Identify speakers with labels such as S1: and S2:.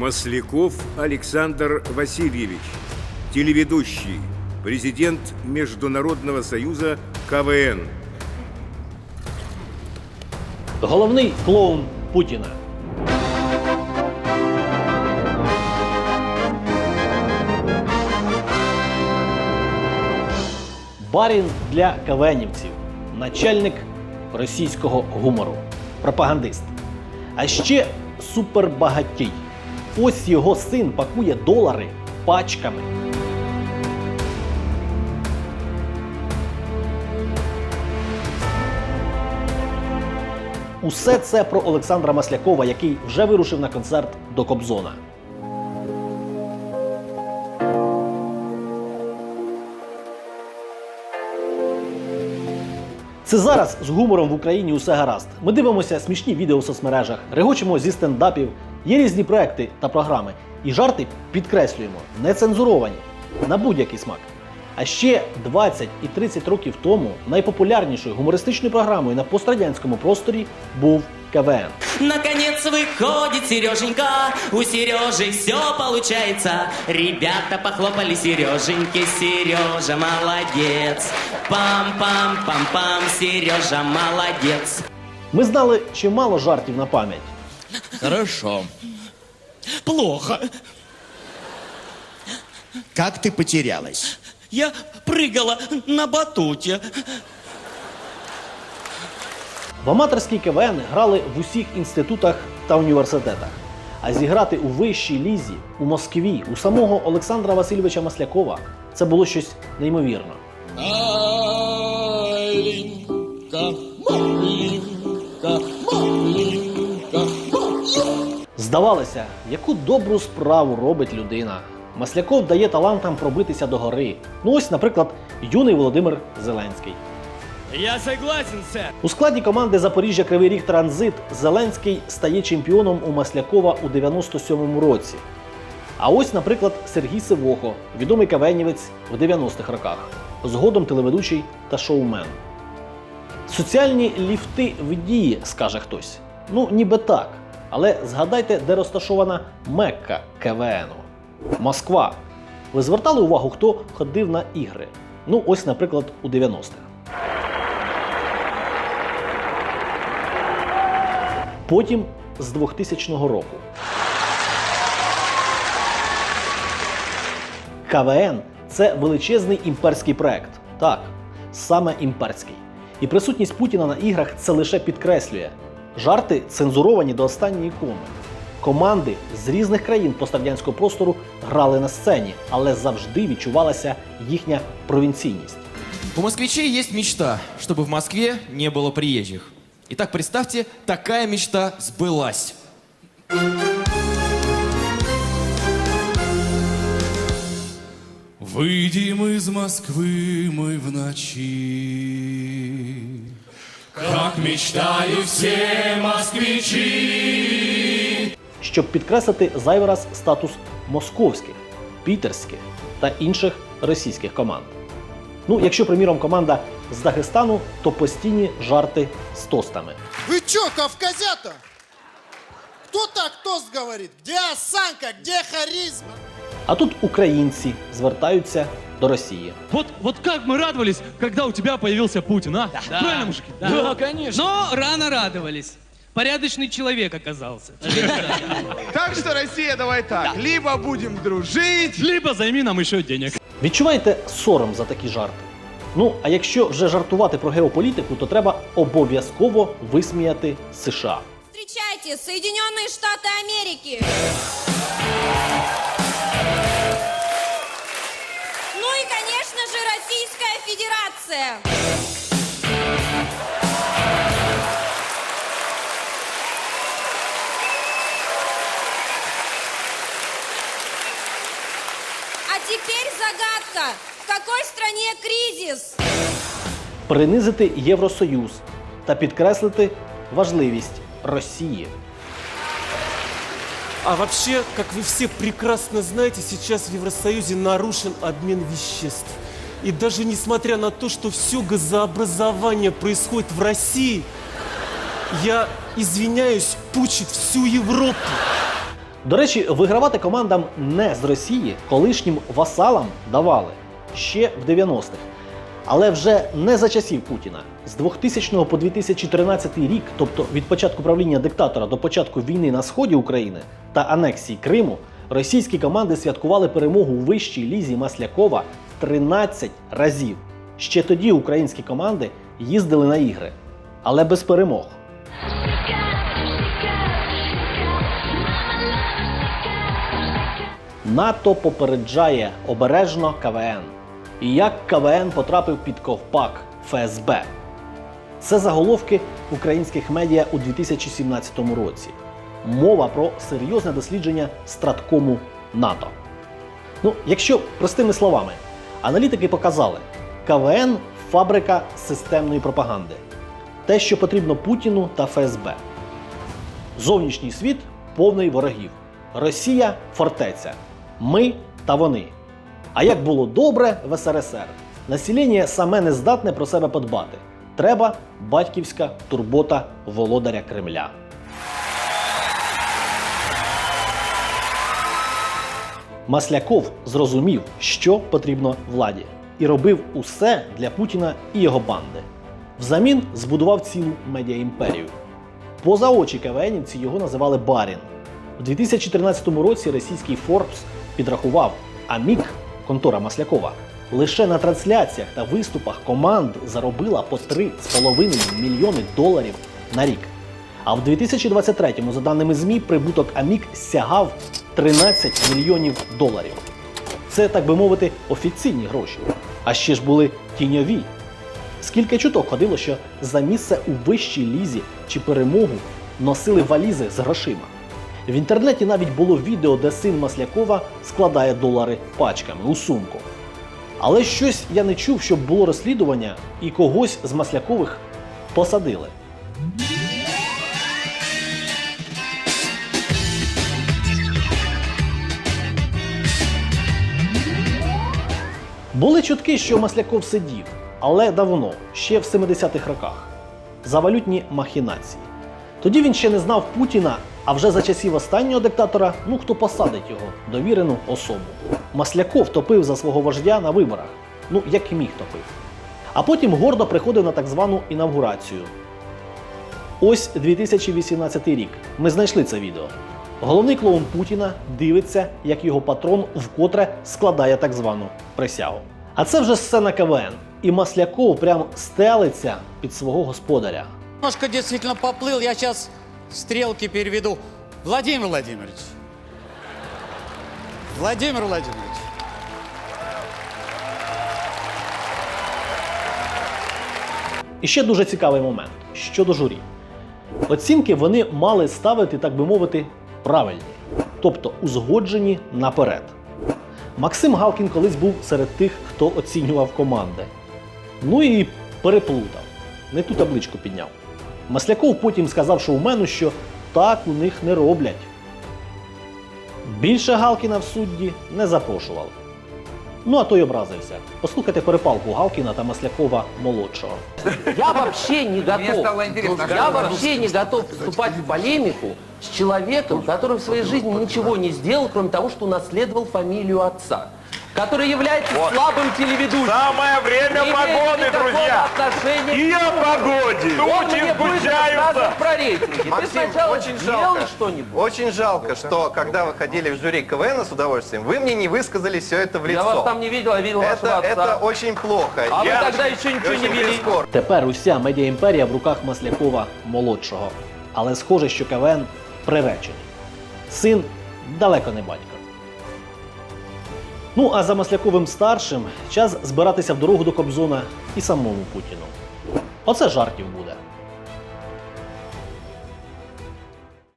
S1: Масляков Александр Васильевич, телеведущий, президент Международного союза КВН.
S2: Головний клоун Путіна. Барін для КВНівців, начальник російського гумору, пропагандист. А ще супербагатій. Ось його син пакує долари пачками. Усе це про Олександра Маслякова, який вже вирушив на концерт до Кобзона. Це зараз з гумором в Україні усе гаразд. Ми дивимося смішні відео в соцмережах, регочемо зі стендапів, є різні проекти та програми. І жарти підкреслюємо, не цензуровані на будь-який смак. А ще 20 і 30 років тому найпопулярнішою гумористичною програмою на пострадянському просторі був КВН.
S3: Наконец выходит Сереженька, у Сережи все получается. Ребята похлопали Сереженьке, Сережа молодец. Пам-пам-пам-пам, Сережа молодец.
S2: Ми знали чимало жартів на пам'ять.
S4: Хорошо.
S3: Плохо.
S4: Как ты потерялась?
S3: Я прыгала на батуте.
S2: В аматорський КВН грали в усіх інститутах та університетах. А зіграти у вищій лізі у Москві у самого Олександра Васильовича Маслякова це було щось неймовірно.
S4: Маленька, маленька, маленька,
S2: Здавалося, яку добру справу робить людина. Масляков дає талантам пробитися до гори. Ну ось, наприклад, юний Володимир Зеленський.
S5: Я согласен, сэр.
S2: У складі команди Запоріжжя Кривий Ріг Транзит Зеленський стає чемпіоном у Маслякова у 97-му році. А ось, наприклад, Сергій Сивохо, відомий кавенівець в 90-х роках, згодом телеведучий та шоумен. Соціальні ліфти в дії, скаже хтось. Ну, ніби так. Але згадайте, де розташована Мекка КВНу. Москва. Ви звертали увагу, хто ходив на ігри? Ну, ось, наприклад, у 90-х. Потім з 2000 року. КВН це величезний імперський проект. Так, саме імперський. І присутність Путіна на іграх це лише підкреслює. Жарти цензуровані до останньої коми. Команди з різних країн пострадянського простору грали на сцені, але завжди відчувалася їхня провінційність.
S6: У москвичей есть мечта, чтобы в Москве не было приезжих. Итак, представьте, такая мечта сбылась.
S7: Выйдем из Москвы мы в ночи, Как мечтают все москвичи.
S2: щоб підкреслити зайвий раз статус московських, пітерських та інших російських команд. Ну, якщо, приміром, команда з Дагестану, то постійні жарти з тостами.
S8: Вы чё, кавказята? Кто так тост говорит? Где осанка, где харизма?
S2: А тут українці звертаються до Росії.
S5: Вот, вот как мы радовались, когда у тебя появился Путин, а? Правильно, мужики?
S9: Да, конечно. Но рано радовались. Порядочный человек оказался.
S10: Так что, Россия, давай так. Либо будем дружить,
S5: Либо займи нам еще денег.
S2: Відчуваєте сором за такі жарти? Ну, а якщо вже жартувати про геополітику, то треба обов'язково висміяти США.
S11: Встречайте, Соединенные Штаты Америки. Федерация. А теперь загадка. В какой стране кризис?
S2: принизити Євросоюз та підкреслити важливість Росії.
S12: А вообще, как вы все прекрасно знаете, сейчас в Евросоюзе нарушен обмен веществ. И даже несмотря на то, что все газообразование происходит в России, я извиняюсь, пучит всю Европу.
S2: До речі, вигравати командам не з Росії колишнім васалам давали ще в 90-х. Але вже не за часів Путіна. З 2000 по 2013 рік, тобто від початку правління диктатора до початку війни на сході України та анексії Криму, російські команди святкували перемогу у вищій лізі Маслякова 13 разів. Ще тоді українські команди їздили на ігри, але без перемог. НАТО попереджає обережно КВН. І як КВН потрапив під ковпак ФСБ. Це заголовки українських медіа у 2017 році. Мова про серйозне дослідження страткому НАТО. Ну, якщо простими словами, аналітики показали, КВН фабрика системної пропаганди. Те, що потрібно Путіну та ФСБ. Зовнішній світ повний ворогів. Росія фортеця. Ми та вони. А як було добре в СРСР? Населення саме не здатне про себе подбати. Треба батьківська турбота володаря Кремля. Масляков зрозумів, що потрібно владі, і робив усе для Путіна і його банди. Взамін збудував цілу медіаімперію. Поза очі КВНівці його називали Барін. У 2014 році російський Forbes підрахував, а МІК, контора Маслякова, лише на трансляціях та виступах команд заробила по 3,5 мільйони доларів на рік. А в 2023-му, за даними ЗМІ, прибуток АМІК сягав 13 мільйонів доларів. Це, так би мовити, офіційні гроші. А ще ж були тіньові. Скільки чуток ходило, що за місце у вищій лізі чи перемогу носили валізи з грошима. В інтернеті навіть було відео, де син Маслякова складає долари пачками у сумку. Але щось я не чув, щоб було розслідування і когось з Маслякових посадили. Були чутки, що Масляков сидів, але давно, ще в 70-х роках, за валютні махінації. Тоді він ще не знав Путіна, а вже за часів останнього диктатора, ну хто посадить його, довірену особу. Масляков топив за свого вождя на виборах, ну як і міг топив. А потім гордо приходив на так звану інавгурацію. Ось 2018 рік. Ми знайшли це відео. Головний клоун Путіна дивиться, як його патрон вкотре складає так звану присягу. А це вже сцена КВН. І Масляков прям стелиться під свого господаря.
S13: Немножко действительно поплыл, я сейчас стрелки переведу. Владимир Владимирович. Владимир Владимирович.
S2: І ще дуже цікавий момент щодо журі. Оцінки вони мали ставити, так би мовити, правильні, тобто узгоджені наперед. Максим Галкін колись був серед тих, хто оцінював команди. Ну і переплутав, не ту табличку підняв. Масляков потім сказав шоумену, що так у них не роблять. Більше Галкіна в судді не запрошували. Ну а той образився. Послухайте перепалку Галкіна та Маслякова молодшого.
S14: Я вообще не готов. Я вообще не готов вступать в полемику с человеком, который в своей жизни ничего не сделал, кроме того, что унаследовал фамилию отца Который является слабым телеведущим.
S15: Самое время
S14: Не имеет
S15: погоды,
S14: никакого
S15: друзья!
S14: отношения
S15: И
S14: к
S15: о
S14: делу.
S15: погоде!
S14: Он
S15: Очень
S14: мне будет
S15: сгущаются.
S14: рассказывать про рейтинги. Ты
S16: Максим,
S14: сначала
S16: очень
S14: сделай
S16: жалко.
S14: что-нибудь.
S16: Очень жалко, что когда вы ходили в жюри КВН с удовольствием, вы мне не высказали все это в лицо.
S14: Я вас там не видел, я видел вашего
S16: это,
S14: отца.
S16: это очень плохо.
S14: А вы
S16: Я
S14: тогда
S16: очень-
S14: еще ничего не
S16: очень
S14: вели.
S16: прискорбно.
S2: Тепер уся медіаімперія в руках Маслякова молодшого. Але схоже, що КВН приречений. Син далеко не батько. Ну а за Масляковим старшим час збиратися в дорогу до Кобзона і самому Путіну. Оце жартів буде.